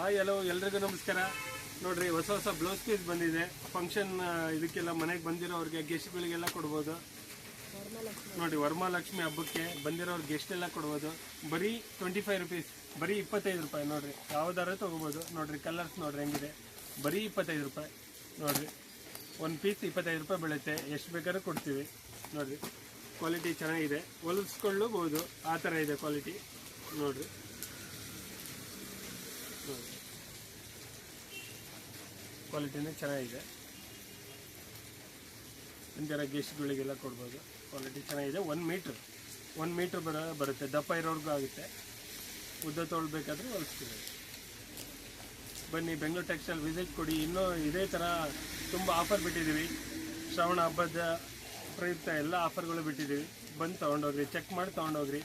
Hi hello ಎಲ್ರಿಗೂ ನಮಸ್ಕಾರ. ನೋಡ್ರಿ, ಹೊಸ ಹೊಸ ಬ್ಲೌಸ್ ಪೀಸ್ ಬಂದಿದೆ. ಫಂಕ್ಷನ್ ಇದಕ್ಕೆಲ್ಲ ಮನೆಗೆ ಬಂದಿರೋರಿಗೆ ಗೆಸ್ಟ್ಗಳಿಗೆಲ್ಲ ಕೊಡ್ಬೋದು. ನೋಡಿ ವರಮಹಾಲಕ್ಷ್ಮಿ ಹಬ್ಬಕ್ಕೆ ಬಂದಿರೋರು ಗೆಸ್ಟ್ ಎಲ್ಲ ಕೊಡ್ಬೋದು. ಬರೀ ಟ್ವೆಂಟಿ ಫೈವ್ ರುಪೀಸ್ ಬರೀ ಇಪ್ಪತ್ತೈದು ರೂಪಾಯಿ ನೋಡ್ರಿ. ಯಾವ್ದಾರು ತೊಗೋಬೋದು. ನೋಡ್ರಿ ಕಲರ್ಸ್ ನೋಡ್ರಿ, ಹೆಂಗಿದೆ. ಬರೀ ಇಪ್ಪತ್ತೈದು ರೂಪಾಯಿ. ನೋಡ್ರಿ ಒಂದು ಪೀಸ್ ಇಪ್ಪತ್ತೈದು ರೂಪಾಯಿ ಬೀಳುತ್ತೆ. ಎಷ್ಟು ಬೇಕಾದ್ರೂ ಕೊಡ್ತೀವಿ. ನೋಡ್ರಿ ಕ್ವಾಲಿಟಿ ಚೆನ್ನಾಗಿದೆ. ಹೊಲಿಸ್ಕೊಳ್ಳಬಹುದು ಆ ಥರ ಇದೆ ಕ್ವಾಲಿಟಿ ನೋಡ್ರಿ. ಕ್ವಾಲಿಟಿನೇ ಚೆನ್ನಾಗಿದೆ. ಒಂಥರ ಗೆಸ್ಟ್ಗಳಿಗೆಲ್ಲ ಕೊಡ್ಬೋದು. ಕ್ವಾಲಿಟಿ ಚೆನ್ನಾಗಿದೆ. ಒನ್ ಮೀಟ್ರ್ ಒನ್ ಮೀಟ್ರ್ ಬರ, ಬರುತ್ತೆ. ದಪ್ಪ ಇರೋರ್ಗೂ ಆಗುತ್ತೆ. ಉದ್ದ ತೊಳ್ಬೇಕಾದ್ರೆ ಹೊಲಿಸ್ತೀವಿ. ಬನ್ನಿ ಬೆಂಗಳೂರು ಟೆಕ್ಸ್ಟೈಲ್ ವಿಸಿಟ್ ಕೊಡಿ. ಇನ್ನೂ ಇದೇ ಥರ ತುಂಬ ಆಫರ್ ಬಿಟ್ಟಿದ್ದೀವಿ. ಶ್ರವಣ ಹಬ್ಬದ ಪ್ರಯುಕ್ತ ಎಲ್ಲ ಆಫರ್ಗಳು ಬಿಟ್ಟಿದ್ದೀವಿ. ಬಂದು ತೊಗೊಂಡೋಗ್ರಿ. ಚೆಕ್ ಮಾಡಿ ತೊಗೊಂಡೋಗ್ರಿ.